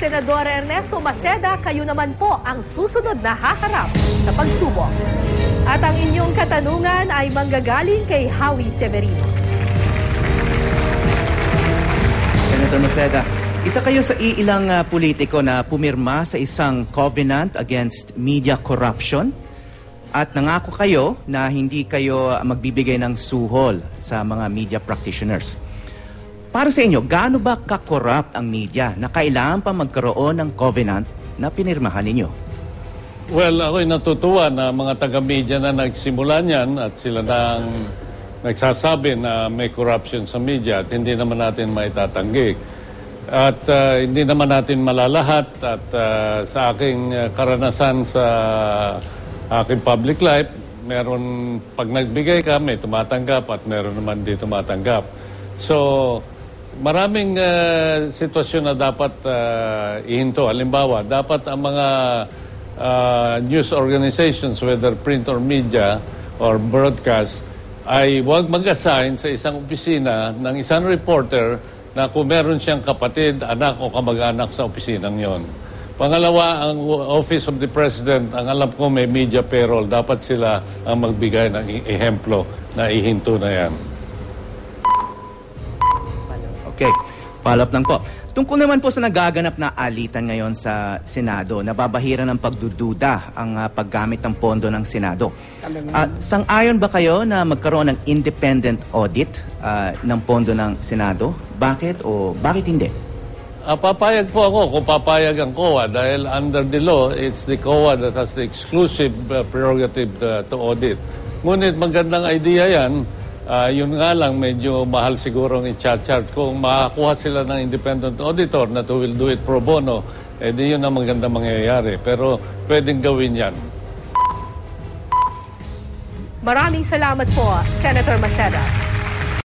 Senador Ernesto Maceda, kayo naman po ang susunod na haharap sa pagsubok. At ang inyong katanungan ay manggagaling kay Howie Severino. Senator Maceda, isa kayo sa iilang ah, politiko na pumirma sa isang covenant against media corruption at nangako kayo na hindi kayo ah, magbibigay ng suhol sa mga media practitioners. Para sa inyo, gaano ba ka-corrupt ang media na kailangan pa magkaroon ng covenant na pinirmahan ninyo? Well, ako'y natutuwa na mga taga-media na nagsimula niyan at sila na ang nagsasabi na may corruption sa media at hindi naman natin maitatanggi. At ah, hindi naman natin malalahat at ah, sa aking ah, karanasan sa aking public life, meron pag nagbigay ka, may tumatanggap at meron naman di tumatanggap. So, maraming ah, sitwasyon na dapat ah, ihinto. Halimbawa, dapat ang mga uh, news organizations, whether print or media or broadcast, ay huwag mag-assign sa isang opisina ng isang reporter na kung meron siyang kapatid, anak o kamag-anak sa opisinang yon. Pangalawa, ang Office of the President, ang alam ko may media payroll, dapat sila ang magbigay ng ehemplo na ihinto na yan. Okay, follow up lang po. Tungkol naman po sa nagaganap na alitan ngayon sa Senado, nababahira ng pagdududa ang ah, paggamit ng pondo ng Senado. Ah, sang-ayon ba kayo na magkaroon ng independent audit ah, ng pondo ng Senado? Bakit o bakit hindi? Ah, papayag po ako kung papayag ang COA dahil under the law, it's the COA that has the exclusive uh, prerogative uh, to audit. Ngunit magandang idea yan. Ah, yun nga lang, medyo mahal siguro ang i-charge. Kung makakuha sila ng independent auditor na to will do it pro bono, eh yun ang magandang mangyayari. Pero pwedeng gawin yan. Maraming salamat po, Senator Maceda.